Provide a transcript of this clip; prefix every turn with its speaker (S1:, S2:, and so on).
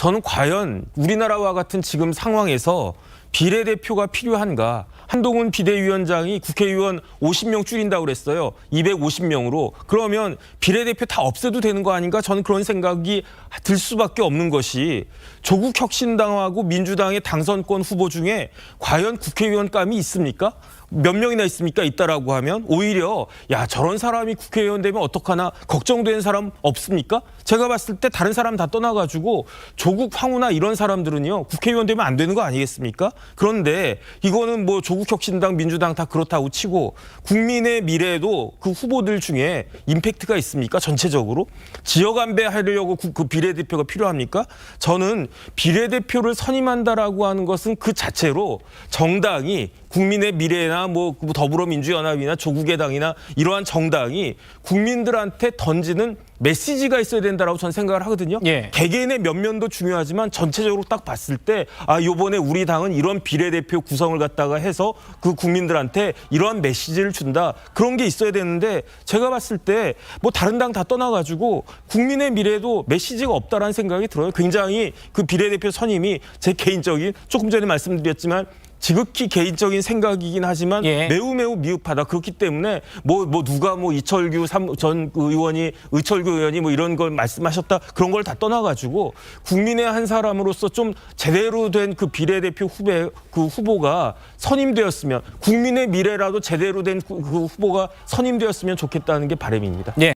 S1: 저는 과연 우리나라와 같은 지금 상황에서 비례대표가 필요한가? 한동훈 비대위원장이 국회의원 50명 줄인다고 그랬어요. 250명으로. 그러면 비례대표 다 없애도 되는 거 아닌가? 저는 그런 생각이 들 수밖에 없는 것이 조국 혁신당하고 민주당의 당선권 후보 중에 과연 국회의원감이 있습니까? 몇 명이나 있습니까? 있다라고 하면 오히려 야 저런 사람이 국회의원 되면 어떡하나 걱정되는 사람 없습니까? 제가 봤을 때 다른 사람 다 떠나가지고 조국 황우나 이런 사람들은요 국회의원 되면 안 되는 거 아니겠습니까? 그런데 이거는 뭐 조국 혁신당 민주당 다 그렇다고 치고 국민의 미래에도 그 후보들 중에 임팩트가 있습니까? 전체적으로 지역 안배하려고 그, 그 비례대표가 필요합니까? 저는 비례대표를 선임한다라고 하는 것은 그 자체로 정당이 국민의 미래나 뭐 더불어민주연합이나 조국의 당이나 이러한 정당이 국민들한테 던지는 메시지가 있어야 된다라고 저는 생각을 하거든요.
S2: 예.
S1: 개개인의 면면도 중요하지만 전체적으로 딱 봤을 때 아 요번에 우리 당은 이런 비례대표 구성을 갖다가 해서 그 국민들한테 이러한 메시지를 준다 그런 게 있어야 되는데 제가 봤을 때 뭐 다른 당 다 떠나 가지고 국민의 미래도 메시지가 없다라는 생각이 들어요. 굉장히 그 비례대표 선임이 제 개인적인 조금 전에 말씀드렸지만 지극히 개인적인 생각이긴 하지만
S2: 예.
S1: 매우 매우 미흡하다. 그렇기 때문에 뭐 뭐 누가 뭐 이철규 삼- 전 의원이 의철규 의원이 뭐 이런 걸 말씀하셨다 그런 걸 다 떠나가지고 국민의 한 사람으로서 좀 제대로 된 그 비례대표 후배 그 후보가 선임되었으면 국민의 미래라도 제대로 된 그 후보가 선임되었으면 좋겠다는 게 바람입니다.
S2: 예.